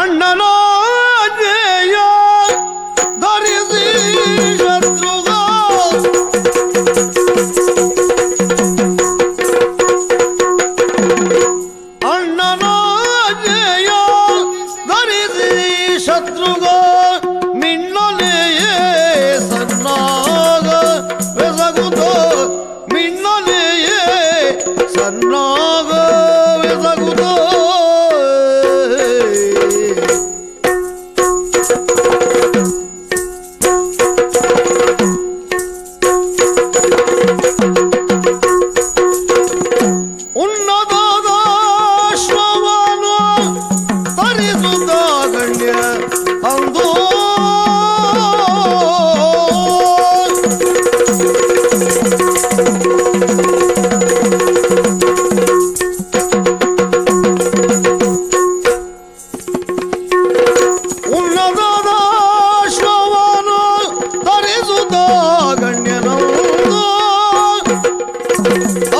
అన్ననో శత్రుగో మిన్నలే సన్నాగ వెసగుతో మిన్నలే సన్నా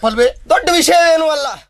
ತಪ್ಪಲ್ವಿ ದೊಡ್ಡ ವಿಷಯ ಏನೂ ಅಲ್ಲ